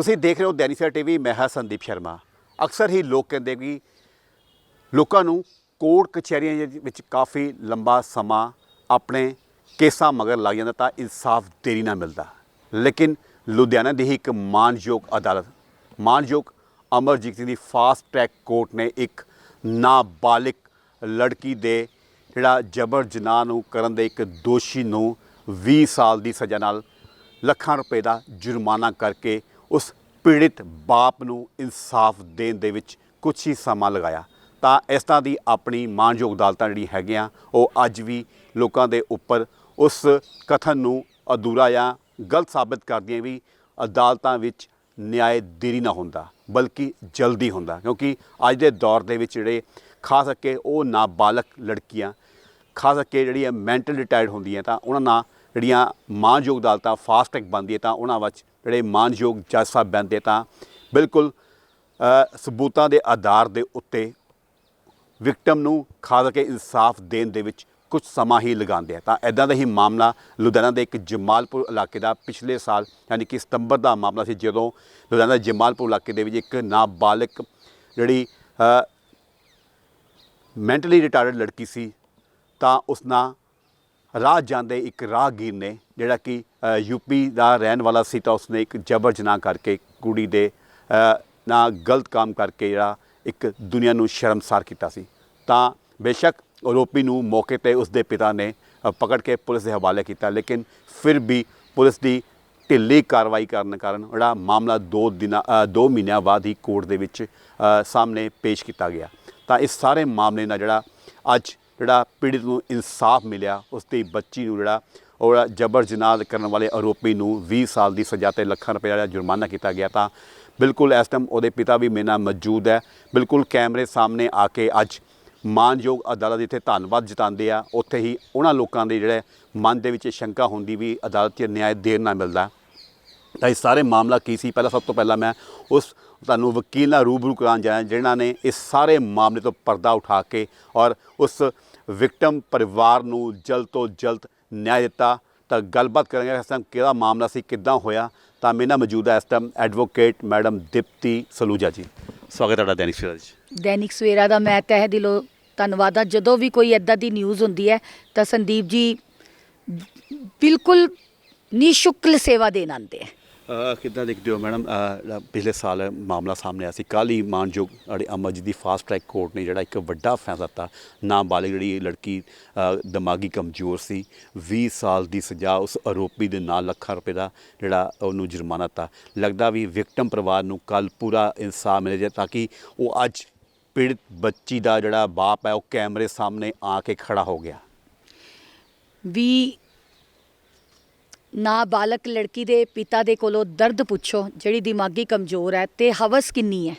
ਤੁਸੀਂ ਦੇਖ ਰਹੇ ਹੋ ਦੈਨਿਕ ਟੀਵੀ, ਮੈਂ ਹਾਂ ਸੰਦੀਪ ਸ਼ਰਮਾ। ਅਕਸਰ ਹੀ ਲੋਕ ਕਹਿੰਦੇ ਕਿ ਲੋਕਾਂ ਨੂੰ ਕੋਰਟ ਕਚਹਿਰੀਆਂ ਵਿੱਚ ਕਾਫੀ ਲੰਬਾ ਸਮਾਂ ਆਪਣੇ ਕੇਸਾਂ ਮਗਰ ਲੱਗ ਜਾਂਦਾ ਤਾਂ ਇਨਸਾਫ ਦੇਰੀ ਨਾਲ ਮਿਲਦਾ। ਲੇਕਿਨ ਲੁਧਿਆਣਾ ਦੀ ਹੀ ਇੱਕ ਮਾਨਯੋਗ ਅਦਾਲਤ, ਮਾਨਯੋਗ ਅਮਰਜੀਤ ਸਿੰਘ ਦੀ ਫਾਸਟ ਟਰੈਕ ਕੋਰਟ ਨੇ ਇੱਕ ਨਾਬਾਲਿਗ ਲੜਕੀ ਦੇ ਜਿਹੜਾ ਜਬਰ ਜਨਾਹ ਨੂੰ ਕਰਨ ਦੇ ਇੱਕ ਦੋਸ਼ੀ ਨੂੰ 20 ਸਾਲ ਦੀ ਸਜ਼ਾ ਨਾਲ ਲੱਖਾਂ ਰੁਪਏ ਦਾ ਜੁਰਮਾਨਾ ਕਰਕੇ ਉਸ ਪੀੜਿਤ ਬਾਪ ਨੂੰ ਇਨਸਾਫ ਦੇਣ ਦੇ ਵਿੱਚ ਕੁਝ ਹੀ ਸਮਾਂ ਲਗਾਇਆ। ਤਾਂ ਇਸ ਤਰ੍ਹਾਂ ਦੀ ਆਪਣੀ ਮਾਨਯੋਗ ਅਦਾਲਤਾਂ ਜਿਹੜੀ ਹੈਗੀਆਂ, ਉਹ ਅੱਜ ਵੀ ਲੋਕਾਂ ਦੇ ਉੱਪਰ ਉਸ ਕਥਨ ਨੂੰ ਅਧੂਰਾ ਜਾਂ ਗਲਤ ਸਾਬਿਤ ਕਰਦੀਆਂ ਵੀ ਅਦਾਲਤਾਂ ਵਿੱਚ ਨਿਆਂ ਦੇਰੀ ਨਾ ਹੁੰਦਾ, ਬਲਕਿ ਜਲਦੀ ਹੁੰਦਾ। ਕਿਉਂਕਿ ਅੱਜ ਦੇ ਦੌਰ ਦੇ ਵਿੱਚ ਜਿਹੜੇ ਖਾਸ ਕਰਕੇ ਉਹ ਨਾਬਾਲਗ ਲੜਕੀਆਂ, ਖਾਸ ਕਰਕੇ ਜਿਹੜੀਆਂ ਮੈਂਟਲ ਰਿਟਾਇਰਡ ਹੁੰਦੀਆਂ, ਤਾਂ ਉਹਨਾਂ ਨਾਲ ਜਿਹੜੀਆਂ ਮਾਨਯੋਗ ਅਦਾਲਤਾਂ ਫਾਸਟ ਟਰੈਕ ਬਣਦੀ ਹੈ ਤਾਂ ਉਹਨਾਂ ਵਿੱਚ ਜਿਹੜੇ ਮਾਨਯੋਗ ਜੱਜ ਸਾਹਿਬ ਬਹਿੰਦੇ ਤਾਂ ਬਿਲਕੁਲ ਸਬੂਤਾਂ ਦੇ ਆਧਾਰ ਦੇ ਉੱਤੇ ਵਿਕਟਮ ਨੂੰ ਖਾਸ ਕੇ ਇਨਸਾਫ ਦੇਣ ਦੇ ਵਿੱਚ ਕੁਝ ਸਮਾਂ ਹੀ ਲਗਾਉਂਦੇ ਆ। ਤਾਂ ਐਦਾਂ ਦਾ ਹੀ ਮਾਮਲਾ ਲੁਧਿਆਣਾ ਦੇ ਇੱਕ ਜਮਾਲਪੁਰ ਇਲਾਕੇ ਦਾ ਪਿਛਲੇ ਸਾਲ ਯਾਨੀ ਕਿ ਸਤੰਬਰ ਦਾ ਮਾਮਲਾ ਸੀ ਜਦੋਂ ਲੁਧਿਆਣਾ ਦੇ ਜਮਾਲਪੁਰ ਇਲਾਕੇ ਦੇ ਵਿੱਚ ਇੱਕ ਨਾਬਾਲਗ ਜਿਹੜੀ ਮੈਂਟਲੀ ਰਿਟਾਇਰਡ ਲੜਕੀ ਸੀ ਤਾਂ ਉਸ ਨਾਲ ਰਾਹ ਜਾਂਦੇ ਇੱਕ ਰਾਹਗੀਰ ਨੇ ਜਿਹੜਾ ਕਿ ਅ, ਯੂਪੀ ਦਾ ਰਹਿਣ ਵਾਲਾ ਸੀ ਤਾਂ ਉਸਨੇ ਇੱਕ ਜਬਰ ਜਨਾਹ ਕਰਕੇ ਕੁੜੀ ਦੇ ਅ, ਨਾਲ ਗਲਤ ਕੰਮ ਕਰਕੇ ਜਿਹੜਾ ਇੱਕ ਦੁਨੀਆ ਨੂੰ ਸ਼ਰਮਸਾਰ ਕੀਤਾ ਸੀ। ਤਾਂ ਬੇਸ਼ੱਕ ਆਰੋਪੀ ਨੂੰ ਮੌਕੇ ਤੇ ਉਸਦੇ ਪਿਤਾ ਨੇ ਪਕੜ ਕੇ ਪੁਲਿਸ ਦੇ ਹਵਾਲੇ ਕੀਤਾ ਲੇਕਿਨ ਫਿਰ ਵੀ ਪੁਲਿਸ ਦੀ ਢਿੱਲੀ ਕਾਰਵਾਈ ਕਰਨ ਕਾਰਨ ਜਿਹੜਾ ਮਾਮਲਾ 2 ਦਿਨਾਂ 2 ਮਹੀਨਿਆਂ ਬਾਅਦ ਹੀ ਕੋਰਟ ਦੇ ਵਿੱਚ ਸਾਹਮਣੇ ਪੇਸ਼ ਕੀਤਾ ਗਿਆ। ਤਾਂ ਇਸ ਸਾਰੇ ਮਾਮਲੇ ਨਾਲ ਜਿਹੜਾ ਅੱਜ ਜਿਹੜਾ ਪੀੜਿਤ ਨੂੰ ਇਨਸਾਫ ਮਿਲਿਆ, ਉਸ ਦੀ ਬੱਚੀ ਨੂੰ ਜਿਹੜਾ ਉਹ ਜਬਰ ਜਨਾਹ ਕਰਨ ਵਾਲੇ ਆਰੋਪੀ ਨੂੰ 20 ਸਾਲ ਦੀ ਸਜ਼ਾ ਤੇ ਲੱਖਾਂ ਰੁਪਏ ਦਾ ਜੁਰਮਾਨਾ ਕੀਤਾ ਗਿਆ ਤਾਂ ਬਿਲਕੁਲ ਇਸ ਟਾਈਮ ਉਹਦੇ ਪਿਤਾ ਵੀ ਮੇਰੇ ਨਾਲ ਮੌਜੂਦ ਹੈ। ਬਿਲਕੁਲ ਕੈਮਰੇ ਸਾਹਮਣੇ ਆ ਕੇ ਅੱਜ ਮਾਨਯੋਗ ਅਦਾਲਤ ਦੇ ਇੱਥੇ ਧੰਨਵਾਦ ਜਤਾਉਂਦੇ ਆ। ਉੱਥੇ ਹੀ ਉਹਨਾਂ ਲੋਕਾਂ ਦੇ ਜਿਹੜੇ ਮਨ ਦੇ ਵਿੱਚ ਸ਼ੰਕਾ ਹੁੰਦੀ ਵੀ ਅਦਾਲਤ 'ਚ ਨਿਆਂ ਦੇਰ ਨਾ ਮਿਲਦਾ। ਤਾਂ ਇਹ ਸਾਰੇ ਮਾਮਲਾ ਕੀ ਸੀ? ਪਹਿਲਾਂ ਸਭ ਤੋਂ ਪਹਿਲਾਂ ਮੈਂ ਉਸ ਤੁਹਾਨੂੰ ਵਕੀਲ ਨਾਲ ਰੂਬਰੂ ਕਰਾਉਣ ਜਾਇਆ ਜਿਨ੍ਹਾਂ ਨੇ ਇਸ ਸਾਰੇ ਮਾਮਲੇ ਤੋਂ ਪਰਦਾ ਉਠਾ ਕੇ ਔਰ ਉਸ ਵਿਕਟਮ ਪਰਿਵਾਰ ਨੂੰ ਜਲਦ ਤੋਂ ਜਲਦ ਨਿਆਂ ਦਿੱਤਾ। ਤਾਂ ਗੱਲਬਾਤ ਕਰਾਂਗੇ ਇਸ ਟਾਈਮ ਕਿਹੜਾ ਮਾਮਲਾ ਸੀ, ਕਿੱਦਾਂ ਹੋਇਆ। ਤਾਂ ਮੇਰੇ ਨਾਲ ਮੌਜੂਦ ਹੈ ਇਸ time advocate madam Deepti Saluja ji. ਸਵਾਗਤ ਹੈ ਤੁਹਾਡਾ ਦੈਨਿਕ ਸਵੇਰਾ ਜੀ। ਦੈਨਿਕ ਸਵੇਰਾ ਦਾ ਮੈਂ ਤਹਿ ਦਿਲੋਂ ਧੰਨਵਾਦ। ਆ ਜਦੋਂ ਵੀ ਕੋਈ ਐਦਾਂ ਦੀ ਨਿਊਜ਼ ਹੁੰਦੀ ਹੈ, ਤਾਂ ਸੰਦੀਪ ਜੀ ਬਿਲਕੁਲ ਨਿਸ਼ੁਕਲ ਸੇਵਾ ਦੇਣ ਆਉਂਦੇ ਹੈ। ਕਿੱਦਾਂ ਦੇਖਦੇ ਹੋ ਮੈਡਮ? ਪਿਛਲੇ ਸਾਲ ਮਾਮਲਾ ਸਾਹਮਣੇ ਆਇਆ ਸੀ, ਕੱਲ੍ਹ ਹੀ ਮਾਨਯੋਗ ਅੜੀ ਅਮਰਜੀਤ ਦੀ ਫਾਸਟ ਟਰੈਕ ਕੋਰਟ ਨੇ ਜਿਹੜਾ ਇੱਕ ਵੱਡਾ ਫੈਸਲਾ ਦਿੱਤਾ। ਨਾਬਾਲਿਗ ਜਿਹੜੀ ਲੜਕੀ ਦਿਮਾਗੀ ਕਮਜ਼ੋਰ ਸੀ 20 ਸਾਲ ਦੀ ਸਜ਼ਾ ਉਸ ਆਰੋਪੀ ਦੇ ਨਾਲ ਲੱਖਾਂ ਰੁਪਏ ਦਾ ਜਿਹੜਾ ਉਹਨੂੰ ਜੁਰਮਾਨਾ ਤਾ ਲੱਗਦਾ ਵੀ ਵਿਕਟਮ ਪਰਿਵਾਰ ਨੂੰ ਕੱਲ ਪੂਰਾ ਇਨਸਾਫ ਮਿਲੇ ਜੇ ਤਾਂ ਕਿ ਉਹ ਅੱਜ ਪੀੜਤ ਬੱਚੀ ਦਾ ਜਿਹੜਾ ਬਾਪ ਹੈ, ਉਹ ਕੈਮਰੇ ਸਾਹਮਣੇ ਆ ਕੇ ਖੜਾ ਹੋ ਗਿਆ। ਵੀ ਨਾਬਾਲਗ ਲੜਕੀ ਦੇ ਪਿਤਾ ਦੇ ਕੋਲੋਂ ਦਰਦ ਪੁੱਛੋ ਜਿਹੜੀ ਦਿਮਾਗੀ ਕਮਜ਼ੋਰ ਹੈ ਤੇ ਹਵਸ ਕਿੰਨੀ ਹੈ।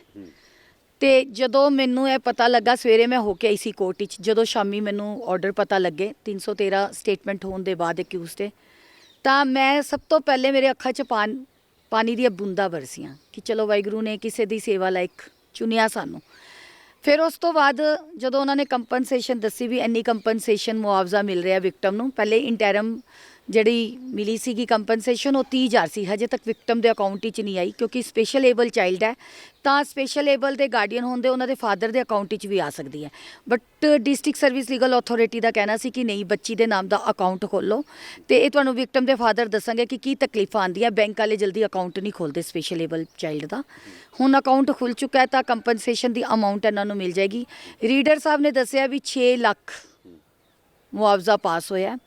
ਤੇ ਜਦੋਂ ਮੈਨੂੰ ਇਹ ਪਤਾ ਲੱਗਾ ਸਵੇਰੇ ਮੈਂ ਹੋ ਕੇ ਆਈ ਸੀ ਕੋਰਟ ਵਿੱਚ ਜਦੋਂ ਸ਼ਾਮੀ ਮੈਨੂੰ ਆਰਡਰ ਪਤਾ ਲੱਗੇ 313 ਸਟੇਟਮੈਂਟ ਹੋਣ ਦੇ ਬਾਅਦ ਅਕਿਊਜ਼ ਤੇ ਤਾਂ ਮੈਂ ਸਭ ਤੋਂ ਪਹਿਲੇ ਮੇਰੇ ਅੱਖਾਂ 'ਚ ਪਾਨ ਪਾਣੀ ਦੀਆਂ ਬੂੰਦਾਂ ਵਰਸੀਆਂ ਕਿ ਚਲੋ ਵਾਹਿਗੁਰੂ ਨੇ ਕਿਸੇ ਦੀ ਸੇਵਾ ਲਾਇਕ ਚੁਣਿਆ ਸਾਨੂੰ। ਫਿਰ ਉਸ ਤੋਂ ਬਾਅਦ ਜਦੋਂ ਉਹਨਾਂ ਨੇ ਕੰਪਨਸੇਸ਼ਨ ਦੱਸੀ ਵੀ ਇੰਨੀ ਕੰਪਨਸੇਸ਼ਨ ਮੁਆਵਜ਼ਾ ਮਿਲ ਰਿਹਾ ਵਿਕਟਮ ਨੂੰ ਪਹਿਲੇ ਇੰਟਰਮ ਜਿਹੜੀ ਮਿਲੀ ਸੀਗੀ ਕੰਪਨਸੇਸ਼ਨ ਉਹ 30000 ਸੀ। ਹਜੇ ਤੱਕ ਵਿਕਟਮ ਦੇ ਅਕਾਊਂਟ ਵਿੱਚ ਨਹੀਂ ਆਈ, ਕਿਉਂਕਿ ਸਪੈਸ਼ਲ ਏਬਲ ਚਾਈਲਡ ਹੈ। ਤਾਂ ਸਪੈਸ਼ਲ ਏਬਲ ਦੇ ਗਾਰਡੀਅਨ ਹੁੰਦੇ ਉਹਨਾਂ ਦੇ ਫਾਦਰ ਦੇ ਅਕਾਊਂਟ ਵਿੱਚ ਵੀ ਆ ਸਕਦੀ ਹੈ। But district service legal authority ਦਾ ਕਹਿਣਾ ਸੀ ਕਿ ਨਹੀਂ, ਬੱਚੀ ਦੇ ਨਾਮ ਦਾ ਅਕਾਊਂਟ ਖੋਲੋ ਤੇ ਇਹ ਤੁਹਾਨੂੰ ਵਿਕਟਮ ਦੇ ਫਾਦਰ ਦੱਸਾਂਗੇ ਕਿ ਕੀ ਤਕਲੀਫਾਂ ਆਉਂਦੀਆਂ। ਬੈਂਕ ਵਾਲੇ ਜਲਦੀ ਅਕਾਊਂਟ ਨਹੀਂ ਖੋਲਦੇ ਸਪੈਸ਼ਲ ਏਬਲ ਚਾਈਲਡ ਦਾ। ਹੁਣ ਅਕਾਊਂਟ ਖੁੱਲ ਚੁੱਕਾ ਹੈ ਤਾਂ ਕੰਪਨਸੇਸ਼ਨ ਦੀ ਅਮਾਉਂਟ ਇਹਨਾਂ ਨੂੰ ਮਿਲ ਜਾਏਗੀ। ਰੀਡਰ ਸਾਹਿਬ ਨੇ ਦੱਸਿਆ ਵੀ 6 ਲੱਖ ਮੁਆਵਜ਼ਾ ਪਾਸ ਹੋਇਆ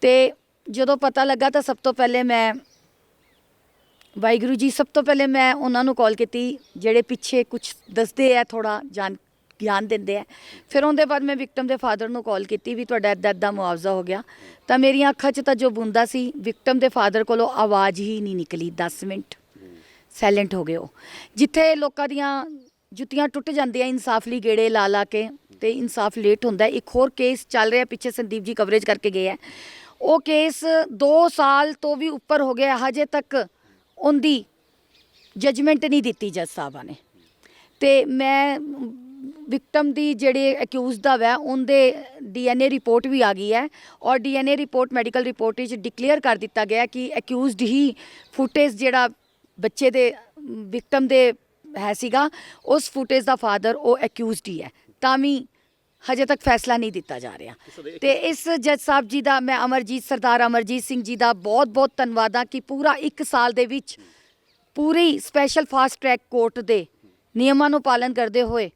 ਤੇ ਜਦੋਂ ਪਤਾ ਲੱਗਾ ਤਾਂ ਸਭ ਤੋਂ ਪਹਿਲੇ ਮੈਂ ਵਾਹਿਗੁਰੂ ਜੀ, ਸਭ ਤੋਂ ਪਹਿਲੇ ਮੈਂ ਉਹਨਾਂ ਨੂੰ ਕਾਲ ਕੀਤੀ, ਜਿਹੜੇ ਪਿੱਛੇ ਕੁਝ ਦੱਸਦੇ ਆ ਥੋੜਾ ਜਾਣ, ਗਿਆਨ ਦਿੰਦੇ ਆ। ਫਿਰ ਉਹਦੇ ਬਾਅਦ ਮੈਂ ਵਿਕਟਮ ਦੇ ਫਾਦਰ ਨੂੰ ਕਾਲ ਕੀਤੀ ਵੀ ਤੁਹਾਡਾ ਇੱਦਾਂ ਇੱਦਾਂ ਮੁਆਵਜ਼ਾ ਹੋ ਗਿਆ। ਤਾਂ ਮੇਰੀਆਂ ਅੱਖਾਂ 'ਚ ਤਾਂ ਜੋ ਬੁੰਦਾ ਸੀ, ਵਿਕਟਮ ਦੇ ਫਾਦਰ ਕੋਲੋਂ ਆਵਾਜ਼ ਹੀ ਨਹੀਂ ਨਿਕਲੀ 10 ਮਿੰਟ। ਸਾਇਲੈਂਟ ਹੋ ਗਏ ਉਹ। ਜਿੱਥੇ ਲੋਕਾਂ ਦੀਆਂ ਜੁੱਤੀਆਂ ਟੁੱਟ ਜਾਂਦੀਆਂ, ਇਨਸਾਫ ਲਈ ਗੇੜੇ ਲਾ ਲਾ ਕੇ ਤੇ ਇਨਸਾਫ ਲੇਟ ਹੁੰਦਾ ਇੱਕ ਹੋਰ ਕੇਸ ਚੱਲ ਰਿਹਾ, ਪਿੱਛੇ ਸੰਦੀਪ ਜੀ ਕਵਰੇਜ ਕਰਕੇ ਗਏ ਹੈ ਉਹ ਕੇਸ 2 ਸਾਲ ਤੋਂ ਵੀ ਉੱਪਰ ਹੋ ਗਿਆ, ਹਜੇ ਤੱਕ ਉਹਦੀ ਜਜਮੈਂਟ ਨਹੀਂ ਦਿੱਤੀ ਜੱਜ ਸਾਹਿਬਾਂ ਨੇ। ਤੇ ਮੈਂ ਵਿਕਟਮ ਦੀ ਜਿਹੜੇ ਅਕਿਊਜ਼ ਦਾ ਵੈ, ਉਹਦੇ ਡੀਐਨਏ ਰਿਪੋਰਟ ਵੀ ਆ ਗਈ ਹੈ ਔਰ ਡੀਐਨਏ ਰਿਪੋਰਟ, ਮੈਡੀਕਲ ਰਿਪੋਰਟ ਵਿੱਚ ਡਿਕਲੇਅਰ ਕਰ ਦਿੱਤਾ ਗਿਆ ਕਿ ਅਕਿਊਜ਼ਡ ਹੀ ਫੁਟੇਜ ਜਿਹੜਾ ਬੱਚੇ ਦੇ, ਵਿਕਟਮ ਦੇ ਹੈ ਸੀਗਾ, ਉਸ ਫੁਟੇਜ ਦਾ ਫਾਦਰ ਉਹ ਅਕਿਊਜ਼ਡ ਹੀ ਹੈ। ਤਾਂ ਵੀ ਹਜੇ ਤੱਕ ਫੈਸਲਾ ਨਹੀਂ ਦਿੱਤਾ ਜਾ ਰਿਹਾ। ਤੇ ਇਸ ਜੱਜ ਸਾਹਿਬ ਜੀ ਦਾ, ਮੈਂ ਅਮਰਜੀਤ, ਸਰਦਾਰ ਅਮਰਜੀਤ ਸਿੰਘ ਜੀ ਦਾ ਬਹੁਤ ਬਹੁਤ ਧੰਨਵਾਦ ਆ ਕਿ ਪੂਰਾ 1 ਸਾਲ ਦੇ ਵਿੱਚ ਪੂਰੀ ਸਪੈਸ਼ਲ ਫਾਸਟ ਟਰੈਕ ਕੋਰਟ ਦੇ ਨਿਯਮਾਂ ਨੂੰ ਪਾਲਨ ਕਰਦੇ ਹੋਏ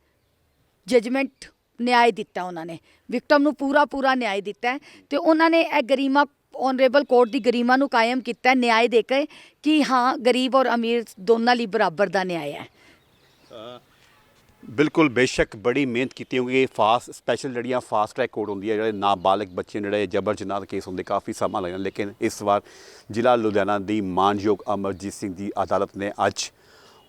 ਜਜਮੈਂਟ ਨਿਆਂ ਦਿੱਤਾ ਉਹਨਾਂ ਨੇ। ਵਿਕਟਮ ਨੂੰ ਪੂਰਾ ਪੂਰਾ ਨਿਆਂ ਦਿੱਤਾ ਹੈ ਤੇ ਉਹਨਾਂ ਨੇ ਇਹ ਗਰੀਮਾ ਔਨਰੇਬਲ ਕੋਰਟ ਦੀ ਗਰੀਮਾ ਨੂੰ ਕਾਇਮ ਕੀਤਾ ਹੈ, ਨਿਆਂ ਦੇ ਕੇ ਕਿ ਹਾਂ, ਗਰੀਬ ਔਰ ਅਮੀਰ ਦੋਨਾਂ ਲਈ ਬਰਾਬਰ ਦਾ ਨਿਆਂ ਹੈ। ਬਿਲਕੁਲ ਬੇਸ਼ੱਕ ਬੜੀ ਮਿਹਨਤ ਕੀਤੀ ਹੋਊਗੀ। ਇਹ ਫਾਸਟ ਸਪੈਸ਼ਲ ਜਿਹੜੀਆਂ ਫਾਸਟ ਟਰੈਕ ਕੋਡ ਹੁੰਦੀ ਹੈ ਜਿਹੜੇ ਨਾਬਾਲਗ ਬੱਚੇ ਨੇ ਜਿਹੜੇ ਜਬਰ ਜਨਾਹ ਦੇ ਕੇਸ ਹੁੰਦੇ ਕਾਫੀ ਸਮਾਂ ਲੱਗਦਾ ਲੇਕਿਨ ਇਸ ਵਾਰ ਜ਼ਿਲ੍ਹਾ ਲੁਧਿਆਣਾ ਦੀ ਮਾਨਯੋਗ ਅਮਰਜੀਤ ਸਿੰਘ ਦੀ ਅਦਾਲਤ ਨੇ ਅੱਜ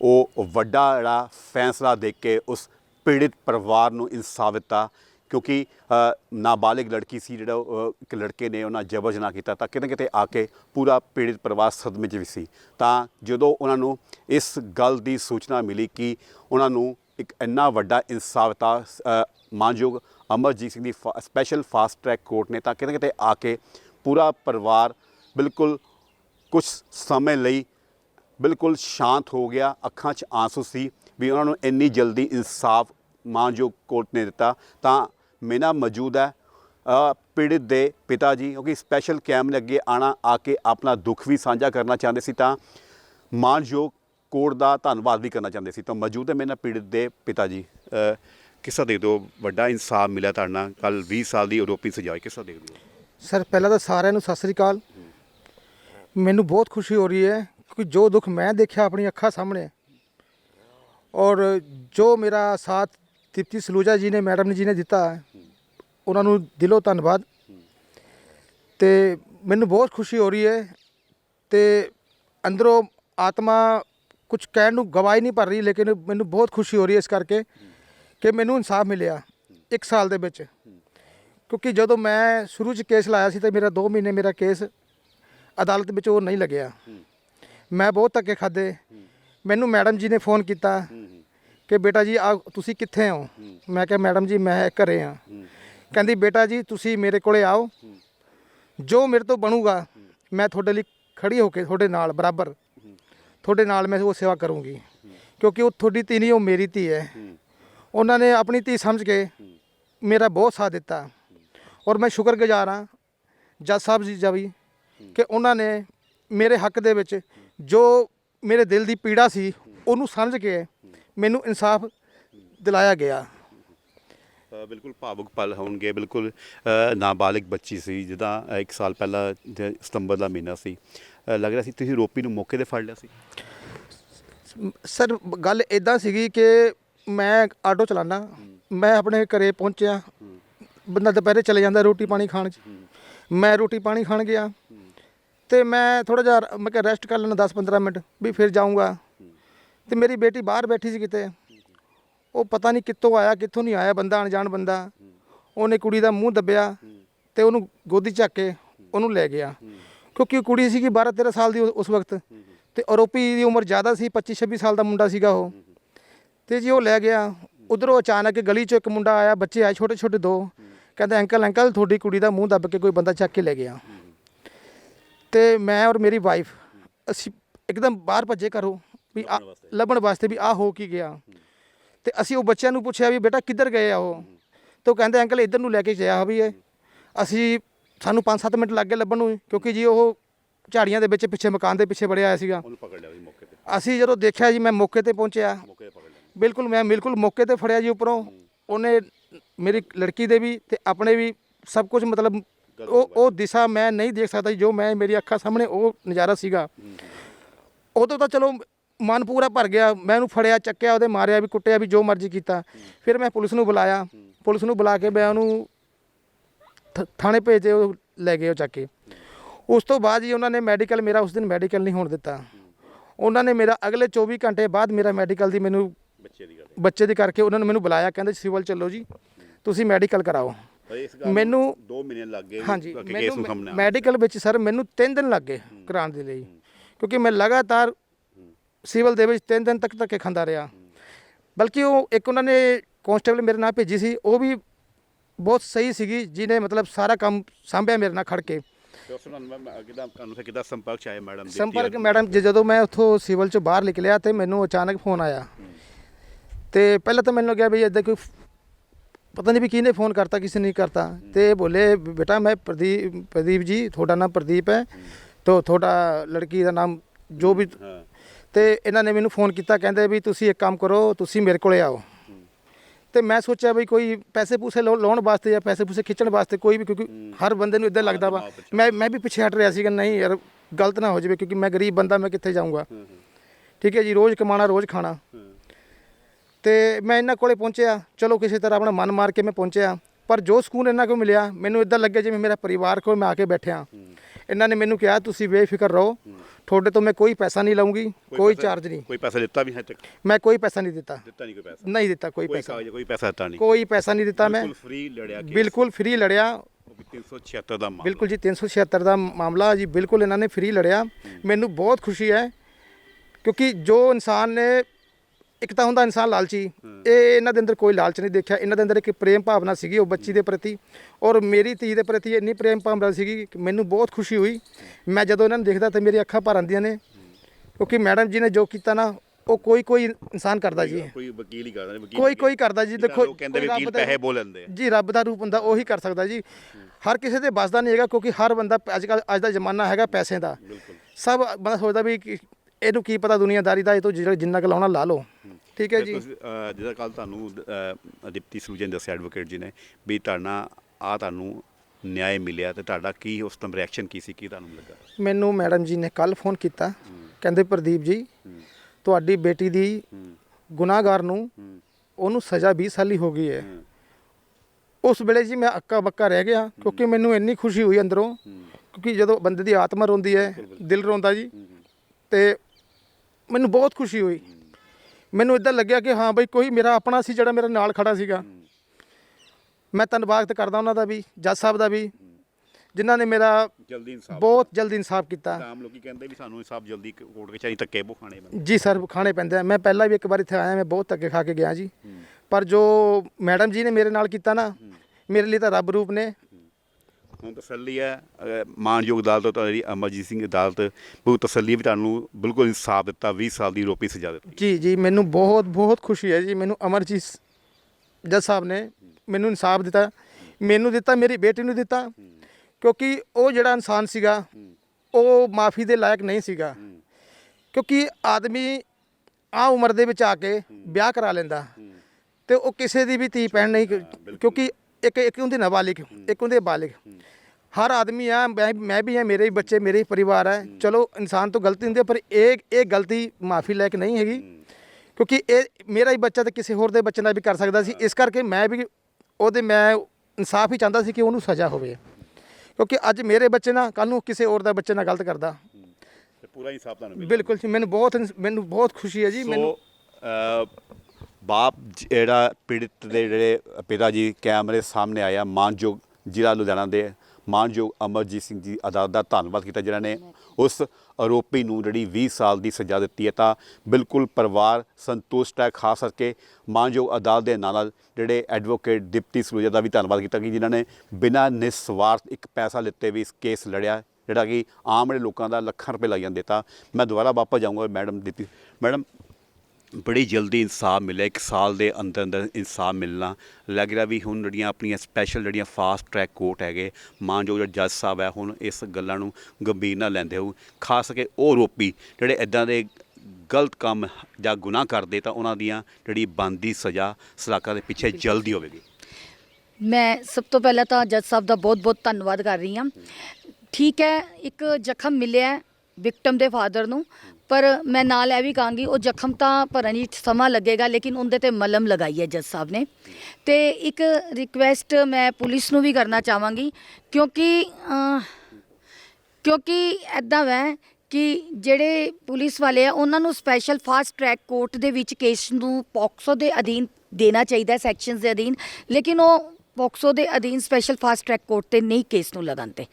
ਉਹ ਵੱਡਾ ਜਿਹੜਾ ਫੈਸਲਾ ਦੇ ਕੇ ਉਸ ਪੀੜਿਤ ਪਰਿਵਾਰ ਨੂੰ ਇਨਸਾਫ ਦਿੱਤਾ। ਕਿਉਂਕਿ ਅ, ਨਾਬਾਲਿਗ ਲੜਕੀ ਸੀ ਜਿਹੜਾ ਅ, ਇੱਕ ਲੜਕੇ ਨੇ ਉਹਨਾਂ ਜਬਰ ਜਨਾਹ ਕੀਤਾ ਤਾਂ ਕਿਤੇ ਨਾ ਕਿਤੇ ਆ ਕੇ ਪੂਰਾ ਪੀੜਿਤ ਪਰਿਵਾਰ ਸਦਮੇ 'ਚ ਵੀ ਸੀ। ਤਾਂ ਜਦੋਂ ਉਹਨਾਂ ਨੂੰ ਇਸ ਗੱਲ ਦੀ ਸੂਚਨਾ ਮਿਲੀ ਕਿ ਉਹਨਾਂ ਨੂੰ ਇੱਕ ਇੰਨਾ ਵੱਡਾ ਇਨਸਾਫ ਤਾਂ ਅ, ਮਾਨਯੋਗ ਅਮਰਜੀਤ ਸਿੰਘ ਦੀ ਫਾ- ਸਪੈਸ਼ਲ ਫਾਸਟ ਟਰੈਕ ਕੋਰਟ ਨੇ ਤਾਂ ਕਿਤੇ ਨਾ ਕਿਤੇ ਆ ਕੇ ਪੂਰਾ ਪਰਿਵਾਰ ਬਿਲਕੁਲ ਕੁਝ ਸਮੇਂ ਲਈ ਬਿਲਕੁਲ ਸ਼ਾਂਤ ਹੋ ਗਿਆ ਅੱਖਾਂ 'ਚ ਆਂਸੂ ਸੀ ਵੀ ਉਹਨਾਂ ਨੂੰ ਇੰਨੀ ਜਲਦੀ ਇਨਸਾਫ ਮਾਨਯੋਗ ਕੋਰਟ ਨੇ ਦਿੱਤਾ। ਤਾਂ ਮੇਨਾ ਮੌਜੂਦ ਹੈ ਪੀੜਿਤ ਦੇ ਪਿਤਾ ਜੀ ਕਿਉਂਕਿ ਸਪੈਸ਼ਲ ਕੈਮ ਲੱਗੇ ਅੱਗੇ ਆਣਾ ਆ ਕੇ ਆਪਣਾ ਦੁੱਖ ਵੀ ਸਾਂਝਾ ਕਰਨਾ ਚਾਹੁੰਦੇ ਸੀ ਤਾਂ ਮਾਨਯੋਗ ਕੋਰਟ ਦਾ ਧੰਨਵਾਦ ਵੀ ਕਰਨਾ ਚਾਹੁੰਦੇ ਸੀ। ਤਾਂ ਮੌਜੂਦ ਹੈ ਮੇਰੇ ਨਾਲ ਪੀੜਿਤ ਦੇ ਪਿਤਾ ਜੀ। ਕਿਸਾ ਕਿੱਸਾ ਦੇ ਦਿਓ, ਵੱਡਾ ਇਨਸਾਫ ਮਿਲਿਆ ਤੁਹਾਡੇ ਨਾਲ। ਕੱਲ 20 ਸਾਲ ਦੀ ਆਰੋਪੀ ਸਜ਼ਾਏ, ਕਿਸਾ ਦੇ ਦਿਓ। ਸਰ, ਪਹਿਲਾਂ ਤਾਂ ਸਾਰਿਆਂ ਨੂੰ ਸਤਿ ਸ੍ਰੀ ਅਕਾਲ। ਮੈਨੂੰ ਬਹੁਤ ਖੁਸ਼ੀ ਹੋ ਰਹੀ ਹੈ ਕਿ ਜੋ ਦੁੱਖ ਮੈਂ ਦੇਖਿਆ ਆਪਣੀ ਅੱਖਾਂ ਸਾਹਮਣੇ ਔਰ ਜੋ ਮੇਰਾ ਸਾਥ ਤਿਪਤੀ ਸਲੂਜਾ ਜੀ ਨੇ, ਮੈਡਮ ਜੀ ਨੇ ਦਿੱਤਾ, ਉਹਨਾਂ ਨੂੰ ਦਿਲੋਂ ਧੰਨਵਾਦ। ਤੇ ਮੈਨੂੰ ਬਹੁਤ ਖੁਸ਼ੀ ਹੋ ਰਹੀ ਹੈ ਤੇ ਅੰਦਰੋਂ ਆਤਮਾ ਕੁਝ ਕਹਿਣ ਨੂੰ ਗਵਾਹੀ ਨਹੀਂ ਭਰ ਰਹੀ, ਲੇਕਿਨ ਮੈਨੂੰ ਬਹੁਤ ਖੁਸ਼ੀ ਹੋ ਰਹੀ ਹੈ ਇਸ ਕਰਕੇ ਕਿ ਮੈਨੂੰ ਇਨਸਾਫ ਮਿਲਿਆ ਇੱਕ ਸਾਲ ਦੇ ਵਿੱਚ। ਕਿਉਂਕਿ ਜਦੋਂ ਮੈਂ ਸ਼ੁਰੂ 'ਚ ਕੇਸ ਲਾਇਆ ਸੀ ਤਾਂ ਮੇਰਾ 2 ਮਹੀਨੇ ਮੇਰਾ ਕੇਸ ਅਦਾਲਤ ਵਿੱਚ ਉਹ ਨਹੀਂ ਲੱਗਿਆ। ਮੈਂ ਬਹੁਤ ਧੱਕੇ ਖਾਦੇ ਮੈਨੂੰ ਮੈਡਮ ਜੀ ਨੇ ਫੋਨ ਕੀਤਾ ਕਿ ਬੇਟਾ ਜੀ ਆ ਤੁਸੀਂ ਕਿੱਥੇ ਹੋ? ਮੈਂ ਕਿਹਾ, ਮੈਡਮ ਜੀ, ਮੈਂ ਘਰੇ ਆ ਕਹਿੰਦੀ, ਬੇਟਾ ਜੀ, ਤੁਸੀਂ ਮੇਰੇ ਕੋਲੇ ਆਓ। ਜੋ ਮੇਰੇ ਤੋਂ ਬਣੂਗਾ, ਮੈਂ ਤੁਹਾਡੇ ਲਈ ਖੜੀ ਹੋ ਕੇ, ਤੁਹਾਡੇ ਨਾਲ, ਬਰਾਬਰ। ਤੁਹਾਡੇ ਨਾਲ ਮੈਂ ਉਹ ਸੇਵਾ ਕਰੂੰਗੀ। ਕਿਉਂਕਿ ਉਹ ਤੁਹਾਡੀ ਧੀ ਨਹੀਂ ਉਹ ਮੇਰੀ ਧੀ ਹੈ। ਉਹਨਾਂ ਨੇ ਆਪਣੀ ਧੀ ਸਮਝ ਕੇ ਮੇਰਾ ਬਹੁਤ ਸਾਥ ਦਿੱਤਾ। ਔਰ ਮੈਂ ਸ਼ੁਕਰਗੁਜ਼ਾਰ ਹਾਂ ਜੱਜ ਸਾਹਿਬ ਜੀ ਦਾ ਵੀ ਕਿ ਉਹਨਾਂ ਨੇ ਮੇਰੇ ਹੱਕ ਦੇ ਵਿੱਚ ਜੋ ਮੇਰੇ ਦਿਲ ਦੀ ਪੀੜਾ ਸੀ ਉਹਨੂੰ ਸਮਝ ਕੇ ਮੈਨੂੰ ਇਨਸਾਫ ਦਿਲਾਇਆ ਗਿਆ। ਬਿਲਕੁਲ ਭਾਵੁਕ ਪਲ ਹੋਣਗੇ ਬਿਲਕੁਲ ਨਾਬਾਲਗ ਬੱਚੀ ਸੀ ਜਿਹਦਾ ਅ, ਇੱਕ ਸਾਲ ਪਹਿਲਾਂ ਸਤੰਬਰ ਦਾ ਮਹੀਨਾ ਸੀ। ਲੱਗ ਰਿਹਾ ਸੀ, ਤੁਸੀਂ ਰੋਪੀ ਨੂੰ ਮੌਕੇ ਤੇ ਫੜ ਲਿਆ ਸੀ? ਸਰ, ਗੱਲ ਇਦਾਂ ਸੀਗੀ ਕਿ ਮੈਂ ਆਟੋ ਚਲਾਉਂਦਾ, ਮੈਂ ਆਪਣੇ ਘਰੇ ਪਹੁੰਚਿਆ। ਬੰਦਾ ਦੁਪਹਿਰੇ ਚਲੇ ਜਾਂਦਾ ਰੋਟੀ ਪਾਣੀ ਖਾਣ 'ਚ। ਮੈਂ ਰੋਟੀ ਪਾਣੀ ਖਾਣ ਗਿਆ। ਤੇ ਮੈਂ ਥੋੜਾ ਜਿਹਾ ਮੈਂ ਕਿਹਾ ਰੈਸਟ ਕਰ ਲੈਣਾ 10-15 ਮਿੰਟ, ਵੀ ਫਿਰ ਜਾਊਂਗਾ। ਤੇ ਮੇਰੀ ਬੇਟੀ ਬਾਹਰ ਬੈਠੀ ਸੀ ਕਿਤੇ। ਉਹ ਪਤਾ ਨਹੀਂ ਕਿੱਥੋਂ ਆਇਆ, ਕਿੱਥੋਂ ਨਹੀਂ ਆਇਆ ਬੰਦਾ, ਅਣਜਾਣ ਬੰਦਾ। ਉਹਨੇ ਕੁੜੀ ਦਾ ਮੂੰਹ ਦੱਬਿਆ ਤੇ ਉਹਨੂੰ ਗੋਦੀ ਚੱਕ ਕੇ ਉਹਨੂੰ ਲੈ ਗਿਆ। ਕਿਉਂਕਿ ਉਹ ਕੁੜੀ ਸੀਗੀ 12-13 ਸਾਲ ਦੀ ਉਸ ਵਕਤ ਤੇ ਆਰੋਪੀ ਦੀ ਉਮਰ ਜ਼ਿਆਦਾ ਸੀ 25-26 ਸਾਲ ਦਾ ਮੁੰਡਾ ਸੀਗਾ ਉਹ। ਤੇ ਜੀ ਉਹ ਲੈ ਗਿਆ। ਉਧਰੋਂ ਅਚਾਨਕ ਗਲੀ 'ਚੋਂ ਇੱਕ ਮੁੰਡਾ ਆਇਆ ਬੱਚੇ ਆਏ ਛੋਟੇ ਛੋਟੇ ਦੋ। ਕਹਿੰਦਾ ਅੰਕਲ ਅੰਕਲ ਤੁਹਾਡੀ ਕੁੜੀ ਦਾ ਮੂੰਹ ਦੱਬ ਕੇ ਕੋਈ ਬੰਦਾ ਚੱਕ ਕੇ ਲੈ ਗਿਆ। ਤੇ ਮੈਂ ਔਰ ਮੇਰੀ ਵਾਈਫ ਅਸੀਂ ਇੱਕਦਮ ਬਾਹਰ ਭੱਜੇ ਘਰੋਂ ਵੀ ਲੱਭਣ ਵਾਸਤੇ। ਵੀ ਆ ਹੋ ਕੀ ਗਿਆ। ਤੇ ਅਸੀਂ ਉਹ ਬੱਚਿਆਂ ਨੂੰ ਪੁੱਛਿਆ ਵੀ ਬੇਟਾ ਕਿੱਧਰ ਗਏ ਆ ਉਹ? ਤੇ ਉਹ ਕਹਿੰਦੇ ਅੰਕਲ ਇੱਧਰ ਨੂੰ ਲੈ ਕੇ ਗਿਆ ਵੀ ਇਹ। ਅਸੀਂ ਸਾਨੂੰ 5-7 ਮਿੰਟ ਲੱਗ ਗਏ ਲੱਭਣ ਨੂੰ ਕਿਉਂਕਿ ਜੀ ਉਹ ਝਾੜੀਆਂ ਦੇ ਵਿੱਚ ਪਿੱਛੇ ਮਕਾਨ ਦੇ ਪਿੱਛੇ ਵੜਿਆ ਆਇਆ ਸੀਗਾ। ਉਹਨੂੰ ਪਕੜ ਲਿਆ ਸੀ ਮੌਕੇ ਤੇ। ਅਸੀਂ ਜਦੋਂ ਦੇਖਿਆ ਜੀ ਮੈਂ ਮੌਕੇ ਤੇ ਪਹੁੰਚਿਆ। ਮੌਕੇ ਤੇ ਪਕੜ ਲਿਆ। ਬਿਲਕੁਲ ਮੈਂ ਬਿਲਕੁਲ ਮੌਕੇ ਤੇ ਫੜਿਆ ਜੀ ਉੱਪਰੋਂ। ਉਹਨੇ ਮੇਰੀ ਲੜਕੀ ਦੇ ਵੀ ਤੇ ਆਪਣੇ ਵੀ ਸਭ ਕੁਝ ਮਤਲਬ ਉਹ ਉਹ ਦਿਸ਼ਾ ਮੈਂ ਨਹੀਂ ਦੇਖ ਸਕਦਾ ਜੀ, ਜੋ ਮੈਂ ਮੇਰੀ ਅੱਖਾਂ ਸਾਹਮਣੇ ਉਹ ਨਜ਼ਾਰਾ ਸੀਗਾ। ਉਦੋਂ ਤਾਂ ਚਲੋ ਮਨ ਪੂਰਾ ਭਰ ਗਿਆ। ਮੈਂ ਉਹਨੂੰ ਫੜਿਆ ਚੱਕਿਆ ਉਹਦੇ ਮਾਰਿਆ ਵੀ ਕੁੱਟਿਆ ਵੀ ਜੋ ਮਰਜ਼ੀ ਕੀਤਾ। ਫਿਰ ਮੈਂ ਪੁਲਿਸ ਨੂੰ ਬੁਲਾਇਆ। ਪੁਲਿਸ ਨੂੰ ਬੁਲਾ ਕੇ ਮੈਂ ਉਹਨੂੰ ਥ- ਥਾਣੇ ਭੇਜੇ ਉਹ ਲੈ ਗਏ ਉਹ ਚੱਕ ਕੇ। ਉਸ ਤੋਂ ਬਾਅਦ ਜੀ ਉਹਨਾਂ ਨੇ ਮੈਡੀਕਲ ਮੇਰਾ ਉਸ ਦਿਨ ਮੈਡੀਕਲ ਨਹੀਂ ਹੋਣ ਦਿੱਤਾ। ਉਹਨਾਂ ਨੇ ਮੇਰਾ ਅਗਲੇ 24 ਘੰਟੇ ਬਾਅਦ ਮੇਰਾ ਮੈਡੀਕਲ ਦੀ ਮੈਨੂੰ ਬੱਚੇ ਦੀ ਗੱਲ। ਬੱਚੇ ਦੇ ਕਰਕੇ ਉਹਨਾਂ ਨੇ ਮੈਨੂੰ ਬੁਲਾਇਆ ਕਹਿੰਦੇ ਸਿਵਲ ਚੱਲੋ ਜੀ ਤੁਸੀਂ ਮੈਡੀਕਲ ਕਰਾਓ। ਹੈ ਇਸ ਗੱਲ ਮੈਨੂੰ 2 ਮਹੀਨੇ ਲੱਗ ਗਏ ਹਾਂਜੀ ਬਾਕੀ ਕੇਸ ਨੂੰ ਮੈਨੂੰ ਮੈਡੀਕਲ ਵਿੱਚ ਸਰ ਮੈਨੂੰ 3 ਦਿਨ ਲੱਗ ਗਏ ਕਰਾਉਣ ਦੇ ਲਈ। ਕਿਉਂਕਿ ਮੈਂ ਲਗਾਤਾਰ ਸਿਵਲ ਦੇ ਵਿੱਚ 3 ਦਿਨ ਤੱਕ ਧੱਕੇ ਖਾਂਦਾ ਰਿਹਾ। ਬਲਕਿ ਉਹ ਇੱਕ ਉਹਨਾਂ ਨੇ ਕਨਸਟੇਬਲ ਮੇਰੇ ਨਾਲ ਭੇਜੀ ਸੀ ਉਹ ਵੀ ਬਹੁਤ ਸਹੀ ਸੀਗੀ ਜਿਹਨੇ ਮਤਲਬ ਸਾਰਾ ਕੰਮ ਸਾਂਭਿਆ ਮੇਰੇ ਨਾਲ ਖੜ ਕੇ। ਤੇ ਉਸ ਨਾਲ ਮੈਂ ਕਿਦਾਂ ਤੁਹਾਨੂੰ ਫਿਰ ਕਿਦਾਂ ਸੰਪਰਕ ਚ ਮੈਡਮ ਸੰਪਰਕ ਮੈਡਮ ਜ- ਜਦੋਂ ਮੈਂ ਉੱਥੋਂ ਸਿਵਲ ਚੋਂ ਬਾਹਰ ਨਿਕਲਿਆ ਤੇ ਮੈਨੂੰ ਅਚਾਨਕ ਫੋਨ ਆਇਆ। ਤੇ ਪਹਿਲਾਂ ਤਾਂ ਮੈਨੂੰ ਲੱਗਿਆ ਵੀ ਇੱਦਾਂ ਕੋਈ ਫ- ਪਤਾ ਨਹੀਂ ਵੀ ਕਿਹਨੇ ਫੋਨ ਕਰਤਾ ਕਿਸੇ ਨੇ ਨਹੀਂ ਕਰਤਾ। ਤੇ ਇਹ ਬੋਲੇ ਬੇਟਾ ਮੈਂ ਪ੍ਰਦੀਪ ਪ੍ਰਦੀਪ ਜੀ ਤੁਹਾਡਾ ਨਾਮ ਪ੍ਰਦੀਪ ਹੈ। ਤੋ ਤੁਹਾਡਾ ਲੜਕੀ ਦਾ ਨਾਮ ਜੋ ਵੀ ਹਾਂ। ਤੇ ਇਹਨਾਂ ਨੇ ਮੈਨੂੰ ਫੋਨ ਕੀਤਾ ਕਹਿੰਦੇ ਵੀ ਤੁਸੀਂ ਇੱਕ ਕੰਮ ਕਰੋ ਤੁਸੀਂ ਮੇਰੇ ਕੋਲੇ ਆਓ। ਤੇ ਮੈਂ ਸੋਚਿਆ ਵੀ ਕੋਈ ਪੈਸੇ ਪੂਸੇ ਲਾਉ- ਲਾਉਣ ਵਾਸਤੇ ਜਾਂ ਪੈਸੇ ਪੂਸੇ ਖਿੱਚਣ ਵਾਸਤੇ ਕੋਈ ਵੀ ਕਿਉਂਕਿ ਹਰ ਬੰਦੇ ਨੂੰ ਇਦਾਂ ਲੱਗਦਾ ਵਾ। ਮੈਂ ਮੈਂ ਵੀ ਪਿੱਛੇ ਹਟ ਰਿਹਾ ਸੀਗਾ ਨਹੀਂ ਯਾਰ ਗਲਤ ਨਾ ਹੋ ਜਾਵੇ ਕਿਉਂਕਿ ਮੈਂ ਗਰੀਬ ਬੰਦਾ ਮੈਂ ਕਿੱਥੇ ਜਾਊਂਗਾ? ਠੀਕ ਹੈ ਜੀ ਰੋਜ਼ ਕਮਾਣਾ ਰੋਜ਼ ਖਾਣਾ। ਤੇ ਮੈਂ ਇਹਨਾਂ ਕੋਲੇ ਪਹੁੰਚਿਆ। ਚਲੋ ਕਿਸੇ ਤਰ੍ਹਾਂ ਆਪਣਾ ਮਨ ਮਾਰ ਕੇ ਮੈਂ ਪਹੁੰਚਿਆ। ਪਰ ਜੋ ਸਕੂਨ ਇਹਨਾਂ ਕੋਲ ਮਿਲਿਆ ਮੈਨੂੰ ਇਦਾਂ ਲੱਗਿਆ ਜਿਵੇਂ ਮੇਰਾ ਪਰਿਵਾਰ ਕੋਲ ਮੈਂ ਆ ਕੇ ਬੈਠਿਆ। ਇਹਨਾਂ ਨੇ ਮੈਨੂੰ ਕਿਹਾ ਤੁਸੀਂ ਬੇਫਿਕਰ ਰਹੋ। ਤੁਹਾਡੇ ਤੋਂ ਮੈਂ ਕੋਈ ਪੈਸਾ ਨਹੀਂ ਲਵਾਂਗੀ ਕੋਈ ਪੈਸਾ- ਚਾਰਜ ਨਹੀਂ। ਕੋਈ ਪੈਸਾ ਦਿੱਤਾ ਵੀ ਹੈ ਤੱਕ? ਮੈਂ ਕੋਈ ਪੈਸਾ ਨਹੀਂ ਦਿੱਤਾ। ਦਿੱਤਾ ਨਹੀਂ ਕੋਈ ਪੈਸਾ? ਨਹੀਂ ਦਿੱਤਾ ਕੋਈ ਕੋਈ ਪੈਸਾ। ਕਾਗਜ਼ ਕੋਈ ਪੈਸਾ ਦਿੱਤਾ ਨਹੀਂ। ਕੋਈ ਪੈਸਾ ਨਹੀਂ ਦਿੱਤਾ ਮੈਂ। ਬਿਲਕੁਲ ਫ੍ਰੀ ਲੜਿਆ ਕੇਸ। ਬਿਲਕੁਲ ਫ੍ਰੀ ਲੜਿਆ। ਉਹ ਵੀ 376 ਦਾ ਮਾਮਲਾ। ਬਿਲਕੁਲ ਜੀ 376 ਦਾ ਮਾਮਲਾ ਜੀ ਬਿਲਕੁਲ ਇਹਨਾਂ ਨੇ ਫ੍ਰੀ ਲੜਿਆ। ਮੈਨੂੰ ਬਹੁਤ ਖੁਸ਼ੀ ਹੈ ਕਿਉਂਕਿ ਜੋ ਇਨਸਾਨ ਨੇ ਇੱਕ ਤਾਂ ਹੁੰਦਾ ਇਨਸਾਨ ਲਾਲਚੀ। ਇਹ ਇਹਨਾਂ ਦੇ ਅੰਦਰ ਕੋਈ ਲਾਲਚ ਨਹੀਂ ਦੇਖਿਆ। ਇਹਨਾਂ ਦੇ ਅੰਦਰ ਇੱਕ ਪ੍ਰੇਮ ਭਾਵਨਾ ਸੀਗੀ ਉਹ ਬੱਚੀ ਦੇ ਪ੍ਰਤੀ। ਔਰ ਮੇਰੀ ਧੀ ਦੇ ਪ੍ਰਤੀ ਇੰਨੀ ਪ੍ਰੇਮ ਭਾਵਨਾ ਸੀਗੀ ਕਿ ਮੈਨੂੰ ਬਹੁਤ ਖੁਸ਼ੀ ਹੋਈ। ਮੈਂ ਜਦੋਂ ਇਹਨਾਂ ਨੂੰ ਦੇਖਦਾ ਤਾਂ ਮੇਰੀ ਅੱਖਾਂ ਭਰ ਆਉਂਦੀਆਂ ਨੇ। ਕਿਉਂਕਿ ਮੈਡਮ ਜੀ ਨੇ ਜੋ ਕੀਤਾ ਨਾ ਉਹ ਕੋਈ ਕੋਈ ਇਨਸਾਨ ਕਰਦਾ ਜੀ। ਕੋਈ ਵਕੀਲ ਹੀ ਕਰਦਾ ਵਕੀਲ ਕੋਈ ਕੋਈ ਕਰਦਾ ਜੀ। ਦੇਖੋ ਲੋਕ ਕਹਿੰਦੇ ਵਕੀਲ ਪੈਸੇ ਬੋਲ ਲੈਂਦੇ ਆ। ਜੀ ਰੱਬ ਦਾ ਰੂਪ ਹੁੰਦਾ ਉਹੀ ਕਰ ਸਕਦਾ ਜੀ। ਹਰ ਕਿਸੇ ਦੇ ਬਸ ਦਾ ਨਹੀਂ ਹੈਗਾ ਕਿਉਂਕਿ ਹਰ ਬੰਦਾ ਅੱਜ ਕੱਲ ਅੱਜ ਦਾ ਜ਼ਮਾਨਾ ਹੈਗਾ ਪੈਸੇ ਦਾ। ਬਿਲਕੁਲ। ਸਭ ਬੰਦਾ ਸੋਚਦਾ ਵੀ ਇਹਨੂੰ ਕੀ ਪਤਾ ਦੁਨੀਆਦਾਰੀ ਦਾ ਇਹ ਤੋਂ ਜਿਹੜਾ ਜਿੰਨਾ ਕੁ ਲਾਉਣਾ ਲਾ ਲਓ। ਠੀਕ ਹੈ ਜੀ? ਜਿਹਦਾ ਕੱਲ ਤੁਹਾਨੂੰ ਦੀਪਤੀ ਸਲੂਜਨ ਦੱਸਿਆ ਐਡਵੋਕੇਟ ਜੀ ਨੇ ਵੀ ਤੁਹਾਡਾ ਆ ਤੁਹਾਨੂੰ ਨਿਆਂ ਮਿਲਿਆ ਤੇ ਤੁਹਾਡਾ ਕੀ ਉਸ ਟਾਈਮ ਰਿਐਕਸ਼ਨ ਕੀ ਸੀ? ਕੀ ਤੁਹਾਨੂੰ ਲੱਗਾ? ਮੈਨੂੰ ਮੈਡਮ ਜੀ ਨੇ ਕੱਲ ਫੋਨ ਕੀਤਾ। ਕਹਿੰਦੇ ਪ੍ਰਦੀਪ ਜੀ ਤੁਹਾਡੀ ਬੇਟੀ ਦੀ ਗੁਨਾਹਗਾਰ ਨੂੰ ਉਹਨੂੰ ਸਜ਼ਾ 20 ਸਾਲੀ ਹੋ ਗਈ ਹੈ। ਉਸ ਵੇਲੇ ਜੀ ਮੈਂ ਅੱਕਾ ਬੱਕਾ ਰਹਿ ਗਿਆ ਕਿਉਂਕਿ ਮੈਨੂੰ ਇੰਨੀ ਖੁਸ਼ੀ ਹੋਈ ਅੰਦਰੋਂ ਕਿਉਂਕਿ ਜਦੋਂ ਬੰਦੇ ਦੀ ਆਤਮਾ ਰੋਂਦੀ ਹੈ ਦਿਲ ਰੋਂਦਾ ਜੀ ਤੇ ਮੈਨੂੰ ਬਹੁਤ ਖੁਸ਼ੀ ਹੋਈ। ਮੈਨੂੰ ਇਦਾਂ ਲੱਗਿਆ ਕਿ ਹਾਂ ਬਈ ਕੋਈ ਮੇਰਾ ਆਪਣਾ ਸੀ ਜਿਹੜਾ ਮੇਰੇ ਨਾਲ ਖੜਾ ਸੀਗਾ। ਮੈਂ ਧੰਨਵਾਦ ਕਰਦਾ ਉਹਨਾਂ ਦਾ ਵੀ ਜੱਜ ਸਾਹਿਬ ਦਾ ਵੀ ਜਿਨ੍ਹਾਂ ਨੇ ਮੇਰਾ ਜਲਦੀ ਇਨਸਾਫ ਬਹੁਤ ਜਲਦੀ ਇਨਸਾਫ ਕੀਤਾ। ਆਮ ਲੋਕੀ ਕਹਿੰਦੇ ਵੀ ਸਾਨੂੰ ਇਨਸਾਫ ਜਲਦੀ ਕੋਰਟ ਕਚਹਿਰੀ ਧੱਕੇ ਬੋ ਖਾਣੇ ਪੈਂਦੇ। ਜੀ ਸਰ ਖਾਣੇ ਪੈਂਦੇ ਆ। ਮੈਂ ਪਹਿਲਾਂ ਵੀ ਇੱਕ ਵਾਰ ਇੱਥੇ ਆਇਆ ਮੈਂ ਬਹੁਤ ਧੱਕੇ ਖਾ ਕੇ ਗਿਆ ਜੀ। ਪਰ ਜੋ ਮੈਡਮ ਜੀ ਨੇ ਮੇਰੇ ਨਾਲ ਕੀਤਾ ਨਾ ਮੇਰੇ ਲਈ ਤਾਂ ਰੱਬ ਰੂਪ ਨੇ। ਹੁਣ ਤਸੱਲੀ ਹੈ ਅਹ, ਮਾਣਯੋਗ ਅਦਾਲਤ ਤੋਂ ਤੁਹਾਡੀ ਅਮਰਜੀਤ ਸਿੰਘ ਅਦਾਲਤ ਬਹੁਤ ਤਸੱਲੀ ਵੀ ਤੁਹਾਨੂੰ ਬਿਲਕੁਲ ਇਨਸਾਫ ਦਿੱਤਾ 20 ਸਾਲ ਦੀ ਰੋਪੀ ਸਜ਼ਾ ਦਿੱਤੀ। ਜੀ ਜੀ ਮੈਨੂੰ ਬਹੁਤ ਬਹੁਤ ਖੁਸ਼ੀ ਹੈ ਜੀ ਮੈਨੂੰ ਅਮਰਜੀਤ ਜੱਜ ਸਾਹਿਬ ਨੇ ਮੈਨੂੰ ਇਨਸਾਫ ਦਿੱਤਾ ਮੈਨੂੰ ਦਿੱਤਾ ਮੇਰੀ ਬੇਟੀ ਨੂੰ ਦਿੱਤਾ ਕਿਉਂਕਿ ਉਹ ਜਿਹੜਾ ਇਨਸਾਨ ਸੀਗਾ ਉਹ ਮਾਫੀ ਦੇ ਲਾਇਕ ਨਹੀਂ ਸੀਗਾ। ਕਿਉਂਕਿ ਆਦਮੀ ਆ ਉਮਰ ਦੇ ਵਿੱਚ ਆ ਕੇ ਵਿਆਹ ਕਰਾ ਲੈਂਦਾ ਤੇ ਉਹ ਕਿਸੇ ਦੀ ਵੀ ਧੀ ਭੈਣ ਨਹੀਂ ਕਿਉਂਕਿ ਇੱਕ ਇੱਕ ਹੁੰਦੀ ਨਾਬਾਲਿਗ ਇੱਕ ਹੁੰਦੀ ਬਾਲਿਗ। ਹਰ ਆਦਮੀ ਆ ਮੈਂ ਮੈਂ ਵੀ ਹਾਂ ਮੇਰੇ ਵੀ ਬੱਚੇ ਮੇਰੇ ਹੀ ਪਰਿਵਾਰ ਹੈ ਚਲੋ ਇਨਸਾਨ ਤੋਂ ਗਲਤੀ ਹੁੰਦੀ ਹੈ ਪਰ ਇਹ ਇਹ ਗਲਤੀ ਮਾਫੀ ਲਾਇਕ ਨਹੀਂ ਹੈਗੀ। ਕਿਉਂਕਿ ਇਹ ਮੇਰਾ ਹੀ ਬੱਚਾ ਤੇ ਕਿਸੇ ਹੋਰ ਦੇ ਬੱਚੇ ਨਾਲ ਵੀ ਕਰ ਸਕਦਾ ਸੀ। ਇਸ ਕਰਕੇ ਮੈਂ ਵੀ ਉਹਦੇ ਮੈਂ ਇਨਸਾਫ ਹੀ ਚਾਹੁੰਦਾ ਸੀ ਕਿ ਉਹਨੂੰ ਸਜ਼ਾ ਹੋਵੇ। ਕਿਉਂਕਿ ਅੱਜ ਮੇਰੇ ਬੱਚੇ ਨਾਲ ਕੱਲ ਨੂੰ ਕਿਸੇ ਹੋਰ ਦਾ ਬੱਚੇ ਨਾਲ ਗਲਤ ਕਰਦਾ। ਤੇ ਪੂਰਾ ਇਨਸਾਫ ਤੁਹਾਨੂੰ ਬਿਲਕੁਲ ਜੀ ਮੈਨੂੰ ਬਹੁਤ ਮੈਨੂੰ ਬਹੁਤ ਖੁਸ਼ੀ ਹੈ ਜੀ ਮੈਨੂੰ ਬਾਪ ਜਿਹੜਾ ਪੀੜਤ ਦੇ ਜਿਹੜੇ ਪਿਤਾ ਜੀ ਕੈਮਰੇ ਸਾਹਮਣੇ ਆਇਆ, ਮਾਨਯੋਗ ਜ਼ਿਲ੍ਹਾ ਲੁਧਿਆਣਾ ਦੇ, ਮਾਨਯੋਗ ਅਮਰਜੀਤ ਸਿੰਘ ਜੀ ਅਦਾਲਤ ਦਾ ਧੰਨਵਾਦ ਕੀਤਾ ਜਿਨ੍ਹਾਂ ਨੇ ਉਸ ਆਰੋਪੀ ਨੂੰ ਜਿਹੜੀ 20 ਸਾਲ ਦੀ ਸਜ਼ਾ ਦਿੱਤੀ ਹੈ। ਤਾਂ ਬਿਲਕੁਲ ਪਰਿਵਾਰ ਸੰਤੁਸ਼ਟ ਹੈ, ਖਾਸ ਕਰਕੇ ਮਾਨਯੋਗ ਅਦਾਲਤ ਦੇ ਨਾਲ ਨਾਲ ਜਿਹੜੇ ਐਡਵੋਕੇਟ ਡਿਪਟੀ ਸਲੂਜਾ ਦਾ ਵੀ ਧੰਨਵਾਦ ਕੀਤਾ ਕਿ ਜਿਨ੍ਹਾਂ ਨੇ ਬਿਨਾਂ ਨਿਸਵਾਰਥ ਇੱਕ ਪੈਸਾ ਲਿੱਤੇ ਵੀ ਇਸ ਕੇਸ ਲੜਿਆ, ਜਿਹੜਾ ਕਿ ਆਮ ਜਿਹੜੇ ਲੋਕਾਂ ਦਾ ਲੱਖਾਂ ਰੁਪਏ ਲੱਗ ਜਾਂਦੇ। ਤਾਂ ਮੈਂ ਦੁਬਾਰਾ ਵਾਪਸ ਜਾਊਂਗਾ ਮੈਡਮ ਦਿੱਤੀ ਮੈਡਮ ਬੜੀ ਜਲਦੀ ਇਨਸਾਫ ਮਿਲਿਆ ਇੱਕ ਸਾਲ ਦੇ ਅੰਦਰ ਅੰਦਰ ਇਨਸਾਫ ਮਿਲਣਾ। ਲੱਗ ਰਿਹਾ ਵੀ ਹੁਣ ਜਿਹੜੀਆਂ ਆਪਣੀਆਂ ਸਪੈਸ਼ਲ ਜਿਹੜੀਆਂ ਫਾਸਟ ਟਰੈਕ ਕੋਰਟ ਹੈਗੇ ਮਾਨਯੋਗ ਜਿਹੜਾ ਜੱਜ ਸਾਹਿਬ ਹੈ ਹੁਣ ਇਸ ਗੱਲਾਂ ਨੂੰ ਗੰਭੀਰ ਨਾਲ ਲੈਂਦੇ ਹੋ ਖਾਸ ਕਰਕੇ ਉਹ ਆਰੋਪੀ ਜਿਹੜੇ ਇਦਾਂ ਦੇ ਗਲਤ ਕੰਮ ਜਾਂ ਗੁਨਾਹ ਕਰਦੇ ਤਾਂ ਉਹਨਾਂ ਦੀਆਂ ਜਿਹੜੀ ਬੰਦੀ ਸਜ਼ਾ ਸਲਾਖਾਂ ਦੇ ਪਿੱਛੇ ਜਲਦੀ ਹੋਵੇਗੀ। ਮੈਂ ਸਭ ਤੋਂ ਪਹਿਲਾਂ ਤਾਂ ਜੱਜ ਸਾਹਿਬ ਦਾ ਬਹੁਤ-ਬਹੁਤ ਧੰਨਵਾਦ ਕਰ ਰਹੀ ਹਾਂ। ਠੀਕ ਹੈ ਇੱਕ ਜ਼ਖਮ ਮਿਲਿਆ ਵਿਕਟਮ ਦੇ ਫਾਦਰ ਨੂੰ, ਪਰ ਮੈਂ ਨਾਲ ਇਹ ਵੀ ਕਹਾਂਗੀ, ਉਹ ਜ਼ਖਮ ਤਾਂ ਭਰਨ ਵਿੱਚ ਸਮਾਂ ਲੱਗੇਗਾ, ਲੇਕਿਨ ਉਹਦੇ ਤੇ ਮਲਮ ਲਗਾਈ ਹੈ ਜੱਜ ਸਾਹਿਬ ਨੇ। ਤੇ ਇੱਕ ਰਿਕੁਐਸਟ ਮੈਂ ਪੁਲਿਸ ਨੂੰ ਵੀ ਕਰਨਾ ਚਾਹਾਂਗੀ, ਕਿਉਂਕਿ ਕਿਉਂਕਿ ਐਦਾਂ ਵੈ ਕਿ ਜਿਹੜੇ ਪੁਲਿਸ ਵਾਲੇ ਆ, ਉਹਨਾਂ ਨੂੰ ਸਪੈਸ਼ਲ ਫਾਸਟ ਟਰੈਕ ਕੋਰਟ ਦੇ ਵਿੱਚ ਕੇਸ ਨੂੰ ਪੌਕਸੋ ਦੇ ਅਧੀਨ ਦੇਣਾ ਚਾਹੀਦਾ ਸੈਕਸ਼ਨਸ ਦੇ ਅਧੀਨ, ਲੇਕਿਨ ਉਹ ਪੋਕਸੋ ਦੇ ਅਧੀਨ ਸਪੈਸ਼ਲ ਫਾਸਟ ਟਰੈਕ ਕੋਰਟ ਤੇ ਨਹੀਂ ਕੇਸ ਨੂੰ ਲਗਾਉਂਦੇ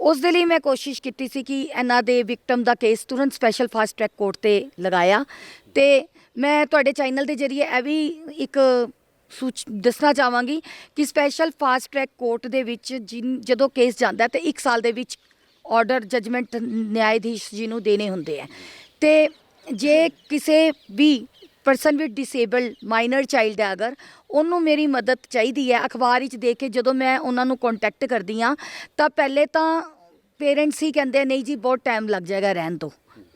ਉਸ ਦੇ ਲਈ ਮੈਂ ਕੋਸ਼ਿਸ਼ ਕੀਤੀ ਸੀ ਕਿ ਇਹਨਾਂ ਦੇ ਵਿਕਟਮ ਦਾ ਕੇਸ ਤੁਰੰਤ ਸਪੈਸ਼ਲ ਫਾਸਟ ਟਰੈਕ ਕੋਰਟ ਤੇ ਲਗਾਇਆ ਤੇ ਮੈਂ ਤੁਹਾਡੇ ਚੈਨਲ ਦੇ ਜਰੀਏ ਇਹ ਵੀ ਇੱਕ ਸੂਚ ਦੱਸਣਾ ਚਾਹਾਂਗੀ ਕਿ ਸਪੈਸ਼ਲ ਫਾਸਟ ਟਰੈਕ ਕੋਰਟ ਦੇ ਵਿੱਚ ਜਿਨ ਜਦੋਂ ਕੇਸ ਜਾਂਦਾ ਹੈ ਤੇ 1 ਸਾਲ ਦੇ ਵਿੱਚ ਆਰਡਰ ਜਜਮੈਂਟ ਨਿਆਇਧੀਸ਼ ਜੀ ਨੂੰ ਦੇਣੇ ਹੁੰਦੇ ਆ ਤੇ ਜੇ ਕਿਸੇ ਵੀ person with disable minor child ਹੈ ਅਗਰ, ਉਹਨੂੰ ਮੇਰੀ ਮਦਦ ਚਾਹੀਦੀ ਹੈ ਅਖਬਾਰ ਵਿੱਚ ਦੇਖ ਕੇ ਜਦੋਂ ਮੈਂ ਉਹਨਾਂ ਨੂੰ ਕੰਟੈਕਟ ਕਰਦੀ ਆ ਤਾਂ ਪਹਿਲੇ ਤਾਂ ਪੇਰੈਂਟਸ ਹੀ ਕਹਿੰਦੇ ਨਹੀਂ ਜੀ ਬਹੁਤ ਟਾਈਮ ਲੱਗ ਜਾਏਗਾ ਰਹਿਣ ਤੋਂ।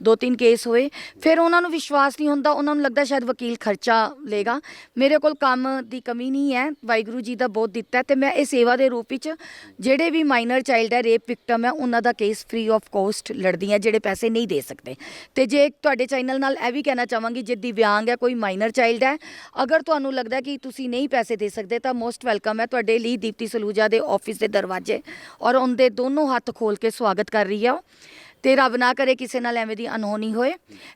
ਦੋ ਤਿੰਨ ਕੇਸ ਹੋਏ, ਫਿਰ ਉਹਨਾਂ ਨੂੰ ਵਿਸ਼ਵਾਸ ਨਹੀਂ ਹੁੰਦਾ, ਉਹਨਾਂ ਨੂੰ ਲੱਗਦਾ ਸ਼ਾਇਦ ਵਕੀਲ ਖਰਚਾ ਲੇਗਾ ਮੇਰੇ ਕੋਲ ਕੰਮ ਦੀ ਕਮੀ ਨਹੀਂ ਹੈ, ਵਾਹਿਗੁਰੂ ਜੀ ਦਾ ਬਹੁਤ ਦਿੱਤਾ ਹੈ ਤੇ ਮੈਂ ਇਹ ਸੇਵਾ ਦੇ ਰੂਪ ਵਿੱਚ ਜਿਹੜੇ ਵੀ ਮਾਈਨਰ ਚਾਈਲਡ ਹੈ ਰੇਪ ਵਿਕਟਮ ਹੈ, ਉਹਨਾਂ ਦਾ ਕੇਸ ਫ੍ਰੀ ਆਫ ਕੋਸਟ ਲੜਦੀ ਹਾਂ, ਜਿਹੜੇ ਪੈਸੇ ਨਹੀਂ ਦੇ ਸਕਦੇ। ਤੇ ਜੇ ਤੁਹਾਡੇ ਚੈਨਲ ਨਾਲ ਇਹ ਵੀ ਕਹਿਣਾ ਚਾਹਾਂਗੀ, ਜੇ ਦਿਵਿਆਂਗ ਹੈ, ਕੋਈ ਮਾਈਨਰ ਚਾਈਲਡ ਹੈ, ਅਗਰ ਤੁਹਾਨੂੰ ਲੱਗਦਾ ਕਿ ਤੁਸੀਂ ਨਹੀਂ ਪੈਸੇ ਦੇ ਸਕਦੇ, ਤਾਂ ਮੋਸਟ ਵੈਲਕਮ ਹੈ, ਤੁਹਾਡੇ ਲਈ ਦੀਪਤੀ ਸਲੂਜਾ ਦੇ ਆਫਿਸ ਦੇ ਦਰਵਾਜ਼ੇ ਔਰ ਉਹਦੇ ਦੋਨੋਂ ਹੱਥ ਖੋਲ ਕੇ ਸਵਾਗਤ ਕਰ ਰਹੀ ਆ ਤੇ ਰੱਬ ਨਾ ਕਰੇ ਕਿਸੇ ਨਾਲ ਐਵੇਂ ਦੀ ਅਨਹੋਣੀ ਹੋਏ।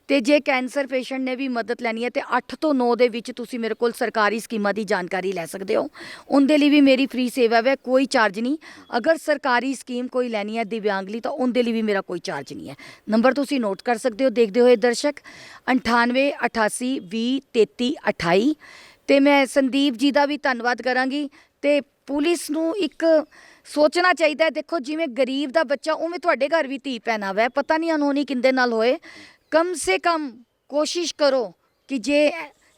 ਤੇ ਜੇ ਕੈਂਸਰ ਪੇਸ਼ੈਂਟ ਨੇ ਵੀ ਮਦਦ ਲੈਣੀ ਹੈ ਤੇ 8 ਤੋਂ 9 ਦੇ ਵਿੱਚ ਤੁਸੀਂ ਮੇਰੇ ਕੋਲ ਸਰਕਾਰੀ ਸਕੀਮਾਂ ਦੀ ਜਾਣਕਾਰੀ ਲੈ ਸਕਦੇ ਹੋ। ਉਹਦੇ ਲਈ ਵੀ ਮੇਰੀ ਫ੍ਰੀ ਸੇਵਾ ਹੈ ਕੋਈ ਚਾਰਜ ਨਹੀਂ। ਅਗਰ ਸਰਕਾਰੀ ਸਕੀਮ ਕੋਈ ਲੈਣੀ ਹੈ ਦਿਵਿਆਂਗ ਲਈ ਤਾਂ ਉਹਦੇ ਲਈ ਵੀ ਮੇਰਾ ਕੋਈ ਚਾਰਜ ਨਹੀਂ ਹੈ। ਨੰਬਰ ਤੁਸੀਂ ਨੋਟ ਕਰ ਸਕਦੇ ਹੋ, ਦੇਖਦੇ ਹੋਏ ਦਰਸ਼ਕ 98 88 20 33 28 ਤੇ ਮੈਂ ਸੰਦੀਪ ਜੀ ਦਾ ਵੀ ਧੰਨਵਾਦ ਕਰਾਂਗੀ। ਤੇ ਪੁਲਿਸ ਨੂੰ ਇੱਕ ਸੋਚਣਾ ਚਾਹੀਦਾ ਹੈ। ਦੇਖੋ, ਜਿਵੇਂ ਗਰੀਬ ਦਾ ਬੱਚਾ, ਉਵੇਂ ਤੁਹਾਡੇ ਘਰ ਵੀ ਧੀ ਪੈਣਾ ਵੈ। ਪਤਾ ਨਹੀਂ ਅਨਹੋਣੀ ਕਿੰਦੇ ਨਾਲ ਹੋਏ। ਕਮ ਸੇ ਕਮ ਕੋਸ਼ਿਸ਼ ਕਰੋ ਕਿ ਜੇ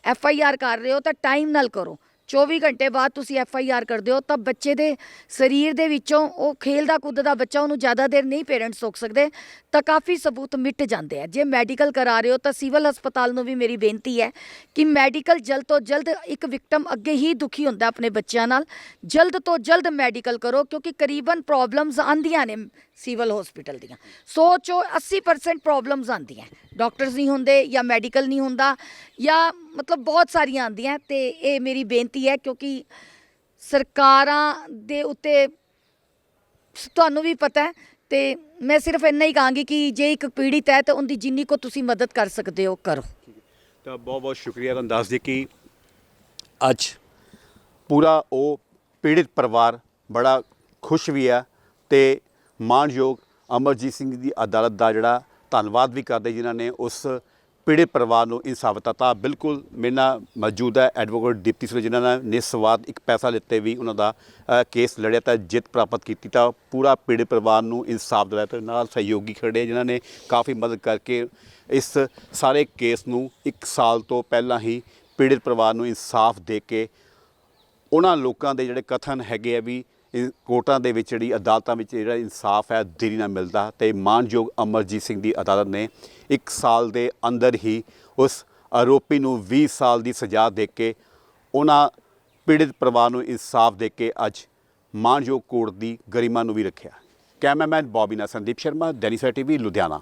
ਐਫ ਆਈ ਆਰ ਕਰ ਰਹੇ ਹੋ ਤਾਂ ਟਾਈਮ ਨਾਲ ਕਰੋ। 24 ਘੰਟੇ ਬਾਅਦ ਤੁਸੀਂ ਐਫ ਆਈ ਆਰ ਕਰਦੇ ਹੋ ਤਾਂ ਬੱਚੇ ਦੇ ਸਰੀਰ ਦੇ ਵਿੱਚੋਂ ਉਹ ਖੇਲਦਾ ਕੁੱਦਦਾ ਬੱਚਾ ਉਹਨੂੰ ਜ਼ਿਆਦਾ ਦੇਰ ਨਹੀਂ ਪੇਰੈਂਟਸ ਰੋਕ ਸਕਦੇ। ਤਾਂ ਕਾਫੀ ਸਬੂਤ ਮਿਟ ਜਾਂਦੇ ਆ। ਜੇ ਮੈਡੀਕਲ ਕਰਾ ਰਹੇ ਹੋ ਤਾਂ ਸਿਵਲ ਹਸਪਤਾਲ ਨੂੰ ਵੀ ਮੇਰੀ ਬੇਨਤੀ ਹੈ ਕਿ ਮੈਡੀਕਲ ਜਲਦ ਤੋਂ ਜਲਦ ਇੱਕ ਵਿਕਟਮ ਅੱਗੇ ਹੀ ਦੁਖੀ ਹੁੰਦਾ ਆਪਣੇ ਬੱਚਿਆਂ ਨਾਲ। ਜਲਦ ਤੋਂ ਜਲਦ ਮੈਡੀਕਲ ਕਰੋ ਕਿਉਂਕਿ ਕਰੀਬਨ ਪ੍ਰੋਬਲਮਸ ਆਂਦੀਆਂ ਨੇ ਸਿਵਲ ਹਸਪੀਟਲ ਦੀਆਂ। 100 ਚੋਂ 80% ਪ੍ਰੋਬਲਮਸ ਆਂਦੀਆਂ ਡਾਕਟਰਸ ਨਹੀਂ ਹੁੰਦੇ ਜਾਂ ਮੈਡੀਕਲ ਨਹੀਂ ਹੁੰਦਾ ਜਾਂ ਮਤਲਬ ਬਹੁਤ ਸਾਰੀਆਂ ਆਂਦੀਆਂ ਤੇ ਇਹ ਮੇਰੀ ਬੇਨਤੀ ਹੈ ਕਿਉਂਕਿ ਸਰਕਾਰਾਂ ਦੇ ਉੱਤੇ ਤੁਹਾਨੂੰ ਵੀ ਪਤਾ ਹੈ ਤੇ ਮੈਂ ਸਿਰਫ ਇੰਨਾ ਹੀ ਕਹਾਂਗੀ ਕਿ ਜੇ ਇੱਕ ਪੀੜਿਤ ਹੈ ਤਾਂ ਉਹਦੀ ਜਿੰਨੀ ਕੋ ਤੁਸੀਂ ਮਦਦ ਕਰ ਸਕਦੇ ਹੋ ਕਰੋ। ਤਾਂ ਬਹੁਤ ਬਹੁਤ ਸ਼ੁਕਰੀਆ ਤੁਹਾਨੂੰ ਦੱਸ ਦਈਏ ਕਿ ਅੱਜ ਪੂਰਾ ਉਹ ਪੀੜਿਤ ਪਰਿਵਾਰ ਬੜਾ ਖੁਸ਼ ਵੀ ਆ ਤੇ ਮਾਣਯੋਗ ਅਮਰਜੀਤ ਸਿੰਘ ਦੀ ਅਦਾਲਤ ਦਾ ਜਿਹੜਾ ਧੰਨਵਾਦ ਵੀ ਕਰਦੇ ਜਿਨ੍ਹਾਂ ਨੇ ਉਸ ਪੀੜਿਤ ਪਰਿਵਾਰ ਨੂੰ ਇਨਸਾਫ ਦਿੱਤਾ ਬਿਲਕੁਲ ਮੇਰੇ ਨਾਲ ਮੌਜੂਦ ਹੈ ਐਡਵੋਕੇਟ ਦੀਪਤੀ ਸੁਰੇ ਜਿਨ੍ਹਾਂ ਨੇ ਨਿਸਵਾਦ ਇੱਕ ਪੈਸਾ ਲਿੱਤੇ ਵੀ ਉਹਨਾਂ ਦਾ ਕੇਸ ਲੜਿਆ ਤਾਂ ਜਿੱਤ ਪ੍ਰਾਪਤ ਕੀਤੀ ਤਾਂ ਪੂਰਾ ਪੀੜਿਤ ਪਰਿਵਾਰ ਨੂੰ ਇਨਸਾਫ ਦਿਲਾਇਆ ਤੇ ਨਾਲ ਸਹਿਯੋਗੀ ਖੜੇ ਜਿਨ੍ਹਾਂ ਨੇ ਕਾਫੀ ਮਦਦ ਕਰਕੇ ਇਸ ਸਾਰੇ ਕੇਸ ਨੂੰ 1 ਸਾਲ ਤੋਂ ਪਹਿਲਾਂ ਹੀ ਪੀੜਿਤ ਪਰਿਵਾਰ ਨੂੰ ਇਨਸਾਫ ਦੇ ਕੇ ਉਹਨਾਂ ਲੋਕਾਂ ਦੇ ਜਿਹੜੇ ਕਥਨ ਹੈਗੇ ਆ ਵੀ ਕੋਰਟਾਂ ਦੇ ਵਿੱਚ ਜਿਹੜੀ ਅਦਾਲਤਾਂ ਵਿੱਚ ਜਿਹੜਾ ਇਨਸਾਫ ਹੈ, ਦੇਰੀ ਨਾਲ ਮਿਲਦਾ ਤੇ ਮਾਨਯੋਗ ਅਮਰਜੀਤ ਸਿੰਘ ਦੀ ਅਦਾਲਤ ਨੇ 1 ਸਾਲ ਦੇ ਅੰਦਰ ਹੀ ਉਸ ਆਰੋਪੀ ਨੂੰ 20 ਸਾਲ ਦੀ ਸਜ਼ਾ ਦੇ ਕੇ ਉਹਨਾਂ ਪੀੜਿਤ ਪਰਿਵਾਰ ਨੂੰ ਇਨਸਾਫ ਦੇ ਕੇ ਅੱਜ ਮਾਨਯੋਗ ਕੋਰਟ ਦੀ ਗਰਿਮਾ ਨੂੰ ਵੀ ਰੱਖਿਆ। ਕੈਮਰਾਮੈਨ ਬੌਬੀ ਨਾਲ ਸੰਦੀਪ ਸ਼ਰਮਾ ਦੈਨਿਸਾ ਟੀਵੀ, ਲੁਧਿਆਣਾ।